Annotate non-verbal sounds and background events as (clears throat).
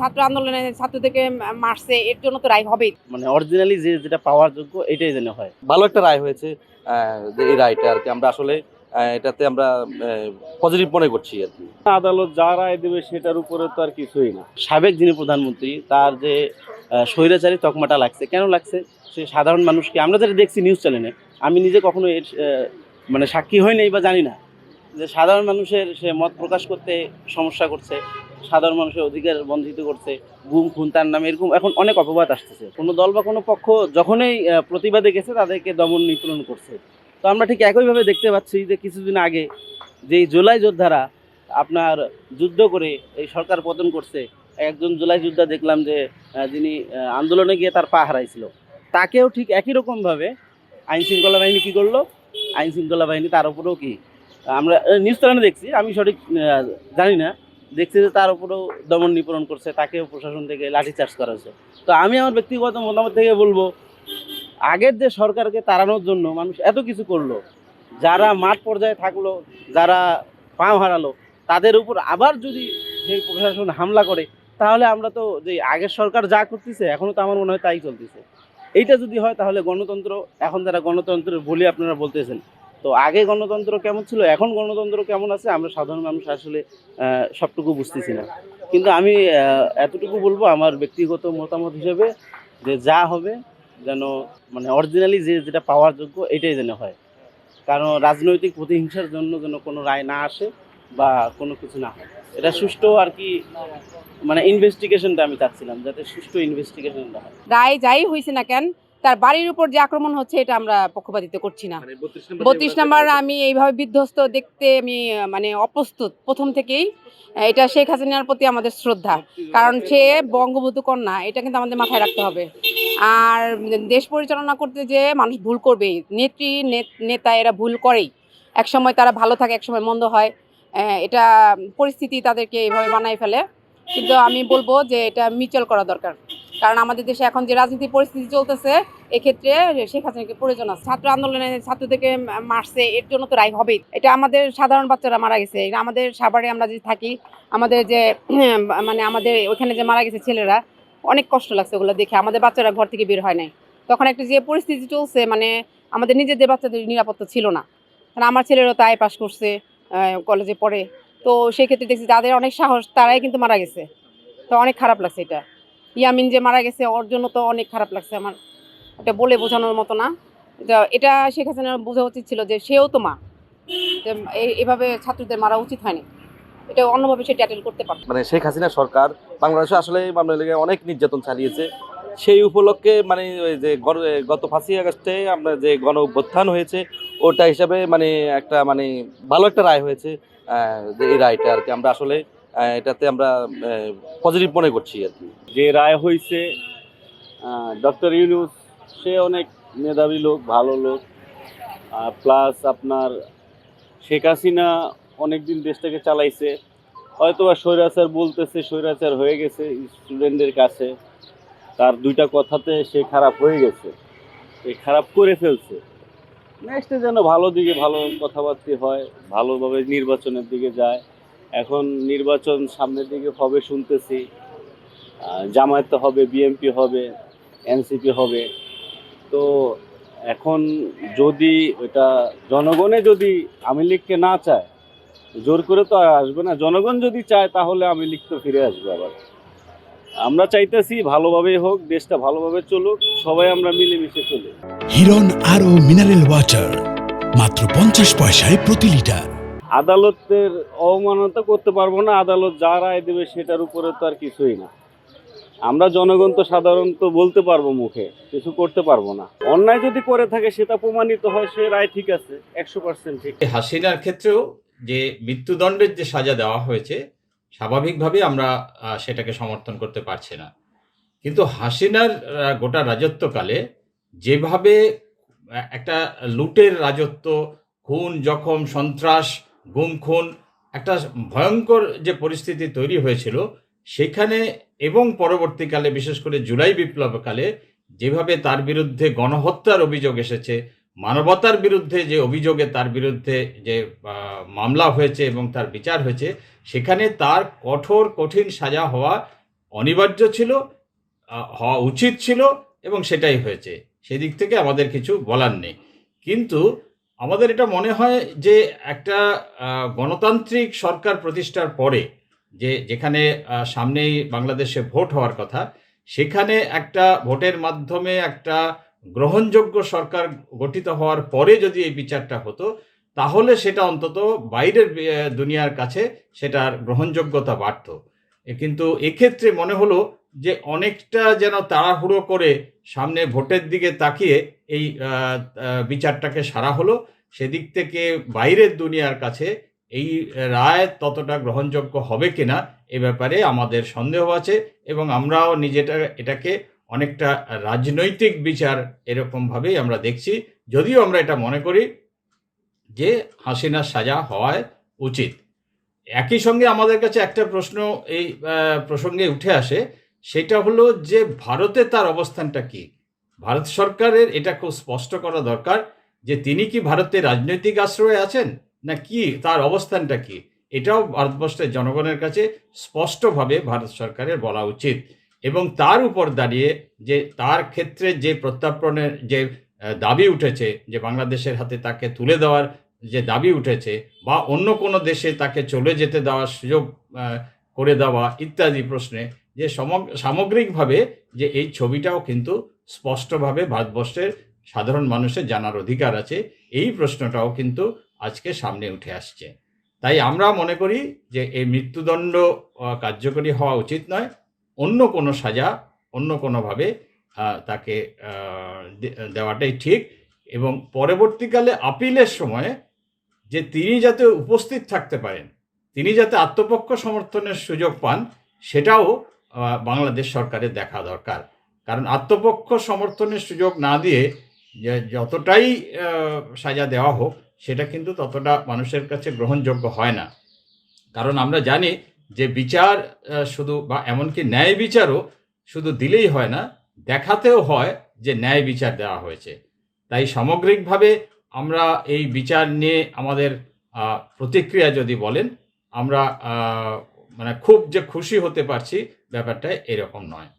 ছাত্র আন্দোলনে ছাত্রদেরকে মারছে এর জন্য তো রায় হবেই। মানে অরিজিনালি যে যেটা পাওয়ার যোগ্য এটাই যেন হয়। ভালো একটা রায় হয়েছে যে এই রায়টা আর কি। আমরা আসলে এটাতে আমরা পজিটিভ মনে করছি আর কি। আদালত যা রায় দেবে সেটার উপরে তো আর কিছুই না। সাবেক যিনি প্রধানমন্ত্রী তার যে স্বৈরাচারী তকমাটা লাগছে কেন লাগছে? সে সাধারণ মানুষকে আমরা যেটা দেখছি নিউজ চ্যানেলে আমি নিজে কখনো এর মানে সাক্ষী হই নাই বা জানি না। যে সাধারণ মানুষের সে মত প্রকাশ করতে সমস্যা করছে, সাধারণ মানুষের অধিকার বঞ্চিত করছে, গুম, খুন, তার নামে এরকম এখন অনেক অপবাদ আসতেছে। কোনো দল বা কোনো পক্ষ যখনই প্রতিবাদে গেছে তাদেরকে দমন নিপূরণ করছে। তো আমরা ঠিক একইভাবে দেখতে পাচ্ছি যে কিছুদিন আগে যেই জুলাই যোদ্ধারা আপনার যুদ্ধ করে এই সরকার পতন করছে, একজন জুলাই যোদ্ধা দেখলাম যে যিনি আন্দোলনে গিয়ে তার পা হারাইছিল। তাকেও ঠিক একই রকমভাবে আইন শৃঙ্খলা বাহিনী কী করল? আইন শৃঙ্খলা বাহিনী তার উপরেও কি আমরা নিউজ চ্যানেলে দেখছি, আমি সঠিক জানি না। দেখছি যে তার উপরেও দমন নিপীড়ন করছে, তাকেও প্রশাসন থেকে লাঠিচার্জ করা হয়েছে। তো আমি আমার ব্যক্তিগত মতামত থেকে বলব, আগের যে সরকারকে তাড়ানোর জন্য মানুষ এত কিছু করল, যারা মাঠ পর্যায়ে থাকল, যারা পাও হারালো, তাদের উপর আবার যদি সেই প্রশাসন হামলা করে, তাহলে আমরা তো যে আগের সরকার যা করতেছে এখনও তো আমার মনে হয় তাই চলতেছে। এইটা যদি হয়, তাহলে গণতন্ত্র, এখন যারা গণতন্ত্রের বলি আপনারা বলতেছেন তো আগে গণতন্ত্র কেমন ছিল? এখন গণতন্ত্র কেমন আছে? আমরা সাধারণ মানুষ আসলে সবটুকু বুঝতেছি না। কিন্তু আমি এতটুকু বলব আমার ব্যক্তিগত মতামত হিসেবে যে যা হবে যেন মানে অরিজিনালি যে যেটা পাওয়ার যোগ্য এটাই যেন হয়। কারণ রাজনৈতিক প্রতিহিংসার জন্য যেন কোনো রায় না আসে বা কোনো কিছু না হয়। এটা সুষ্ঠু আর কি মানে ইনভেস্টিগেশনটা আমি চাচ্ছিলাম, যাতে সুষ্ঠু ইনভেস্টিগেশনটা হয়। রায় যাই হয়েছে না কেন তার বাড়ির উপর যে আক্রমণ হচ্ছে এটা আমরা পক্ষপাতিত্ব করছি না। বত্রিশ নম্বর আমি এইভাবে বিধ্বস্ত দেখতে আমি মানে অপ্রস্তুত। প্রথম থেকেই এটা শেখ হাসিনার প্রতি আমাদের শ্রদ্ধা। কারণ সে বঙ্গবন্ধু কন্যা এটা কিন্তু আমাদের মাথায় রাখতে হবে। আর দেশ পরিচালনা করতে যে মানুষ ভুল করবেই নেত্রী নেতা এরা ভুল করেই। এক সময় তারা ভালো থাকে এক সময় মন্দ হয়। এটা পরিস্থিতি তাদেরকে এইভাবে বানাই ফেলে। কিন্তু আমি বলব যে এটা মিচল করা দরকার। কারণ আমাদের দেশে এখন যে রাজনীতি পরিস্থিতি চলতেছে, এক্ষেত্রে শেখ হাসিনাকে প্রয়োজন আছে। ছাত্র আন্দোলনে ছাত্রদেরকে মারছে, এর জন্য তো রায় হবেই। এটা আমাদের সাধারণ বাচ্চারা মারা গেছে। আমাদের সাভারে আমরা যে থাকি, আমাদের যে (clears throat) মানে আমাদের ওখানে যে মারা গেছে ছেলেরা, অনেক কষ্ট লাগছে ওগুলো দেখে। আমাদের বাচ্চারা ঘর থেকে বের হয় নাই। তখন একটা যে পরিস্থিতি চলছে মানে আমাদের নিজেদের বাচ্চাদের নিরাপত্তা ছিল না। কারণ আমার ছেলেরও তাই পাশ করছে কলেজে পড়ে। তো সেক্ষেত্রে দেখছি তাদের অনেক সাহস, তারাই কিন্তু মারা গেছে। তো অনেক খারাপ লাগছে এটা। ইয়ামিন যে মারা গেছে, ওর জন্য তো অনেক খারাপ লাগছে আমার। এটা বলে বোঝানোর মতো না। এটা শেখ হাসিনার বোঝা উচিত ছিল যে সেও তো মা। যে এভাবে ছাত্রদের মারা উচিত হয়নি। এটা অন্যভাবে সে ট্যাটেল করতে পারত। মানে শেখ হাসিনা সরকার বাংলাদেশে আসলে মামলা অনেক নির্যাতন চালিয়েছে। সেই উপলক্ষে মানে ওই যে গত পাঁচই আগস্টে আমরা যে গণ অভ্যুত্থান হয়েছে, ওটা হিসাবে মানে একটা মানে ভালো একটা রায় হয়েছে যে এই রায়টা আর কি। আমরা আসলে এটাতে আমরা পজিটিভ মনে করছি আর কি। যে রায় হয়েছে ডক্টর ইউনুস, সে অনেক মেধাবী লোক, ভালো লোক। প্লাস আপনার শেখ হাসিনা অনেকদিন দেশটাকে চালাইছে। হয়তো বা স্বৈরাচার বলতেছে, স্বৈরাচার হয়ে গেছে স্টুডেন্টদের কাছে। তার দুইটা কথাতে সে খারাপ হয়ে গেছে। সে খারাপ করে ফেলছে। নেক্সটে যেন ভালো দিকে ভালো কথাবার্তা হয়, ভালোভাবে নির্বাচনের দিকে যায়। এখন নির্বাচন সামনের দিকে হবে শুনতেছি। জামায়াত হবে বিএমপি হবে এনসিপি হবে। তো এখন যদি এটা জনগণে যদি আমি লীগকে না চায়, জোর করে তো আসবে না। জনগণ যদি চায়, তাহলে আমি লীগ তো ফিরে আসবে আবার। আমরা চাইতেছি ভালোভাবেই হোক, দেশটা ভালোভাবে চলুক, সবাই আমরা মিলেমিশে চলি। হিরন আরও মিনারেল ওয়াটার, মাত্র পঞ্চাশ পয়সায় প্রতি লিটার। আদালতের অবমাননা করতে পারব না, আদালত যা রায় দেবে সেটার উপরে তো আর কিছুই না। আমরা জনগণ তো সাধারণত বলতে পারব মুখে, কিছু করতে পারব না। অন্যায় যদি করে থাকে, সেটা প্রমাণিত হয়, সে রায় ঠিক আছে, একশো পার্সেন্ট ঠিক। হাসিনার ক্ষেত্রেও যে মৃত্যুদণ্ডের যে সাজা দেওয়া হয়েছে, স্বাভাবিকভাবে আমরা সেটাকে সমর্থন করতে পারছি না। কিন্তু হাসিনার গোটা রাজত্বকালে যেভাবে একটা লুটের রাজত্ব, খুন, জখম, সন্ত্রাস গুম, খুন, একটা ভয়ঙ্কর যে পরিস্থিতি তৈরি হয়েছিল, সেখানে এবং পরবর্তীকালে, বিশেষ করে জুলাই বিপ্লবকালে, যেভাবে তার বিরুদ্ধে গণহত্যার অভিযোগ এসেছে, মানবতার বিরুদ্ধে যে অভিযোগে তার বিরুদ্ধে যে মামলা হয়েছে এবং তার বিচার হয়েছে, সেখানে তার কঠোর, কঠিন সাজা হওয়া অনিবার্য ছিল হওয়া উচিত ছিল এবং সেটাই হয়েছে। সেদিক থেকে আমাদের কিছু বলার নেই। কিন্তু আমাদের এটা মনে হয় যে একটা গণতান্ত্রিক সরকার প্রতিষ্ঠার পরে যে যেখানে সামনেই বাংলাদেশে ভোট হওয়ার কথা, সেখানে একটা ভোটের মাধ্যমে একটা গ্রহণযোগ্য সরকার গঠিত হওয়ার পরে যদি এই বিচারটা হতো, তাহলে সেটা অন্তত বাইরের দুনিয়ার কাছে সেটার গ্রহণযোগ্যতা বাড়ত। কিন্তু এক্ষেত্রে মনে হলো যে অনেকটা যেন তাড়াহুড়ো করে সামনে ভোটের দিকে তাকিয়ে এই বিচারটাকে সারা হলো, সেদিক থেকে বাইরের দুনিয়ার কাছে এই রায় ততটা গ্রহণযোগ্য হবে কিনা এ ব্যাপারে আমাদের সন্দেহ আছে এবং আমরাও নিজেটা, এটাকে অনেকটা রাজনৈতিক বিচার এরকমভাবেই আমরা দেখছি। যদিও আমরা এটা মনে করি যে হাসিনার সাজা হওয়ায় উচিত। একই সঙ্গে আমাদের কাছে একটা প্রশ্ন এই প্রসঙ্গে উঠে আসে সেটা হলো যে ভারতে তার অবস্থানটা কি? ভারত সরকারের এটা খুব স্পষ্ট করা দরকার যে তিনি কি ভারতে রাজনৈতিক আশ্রয়ে আছেন না কি তার অবস্থানটা কি? এটাও ভারতবর্ষের জনগণের কাছে স্পষ্টভাবে ভারত সরকারের বলা উচিত। এবং তার উপর দাঁড়িয়ে যে তার ক্ষেত্রে যে প্রত্যার্পণের যে দাবি উঠেছে যে বাংলাদেশের হাতে তাকে তুলে দেওয়ার যে দাবি উঠেছে বা অন্য কোনো দেশে তাকে চলে যেতে দেওয়ার সুযোগ করে দেওয়া ইত্যাদি প্রশ্নে যে সমগ- সামগ্রিকভাবে যে এই ছবিটাও কিন্তু স্পষ্টভাবে ভারতবর্ষের সাধারণ মানুষের জানার অধিকার আছে, এই প্রশ্নটাও কিন্তু আজকে সামনে উঠে আসছে। তাই আমরা মনে করি যে এই মৃত্যুদণ্ড কার্যকরী হওয়া উচিত নয়। অন্য কোনো সাজা, অন্য কোনোভাবে তাকে দেওয়াটাই ঠিক এবং পরবর্তীকালে আপিলের সময়ে যে তিনি যাতে উপস্থিত থাকতে পারেন, তিনি যাতে আত্মপক্ষ সমর্থনের সুযোগ পান, সেটাও বাংলাদেশ সরকারের দেখা দরকার। কারণ আত্মপক্ষ সমর্থনের সুযোগ না দিয়ে যতটাই সাজা দেওয়া হোক, সেটা কিন্তু ততটা মানুষের কাছে গ্রহণযোগ্য হয় না। কারণ আমরা জানি যে বিচার শুধু বা এমনকি ন্যায় বিচারও শুধু দিলেই হয় না, দেখাতেও হয় যে ন্যায় বিচার দেওয়া হয়েছে। তাই সামগ্রিকভাবে আমরা এই বিচার নিয়ে আমাদের প্রতিক্রিয়া যদি বলেন, আমরা মানে খুব যে খুশি হতে পারছি ব্যাপারটা এরকম নয়।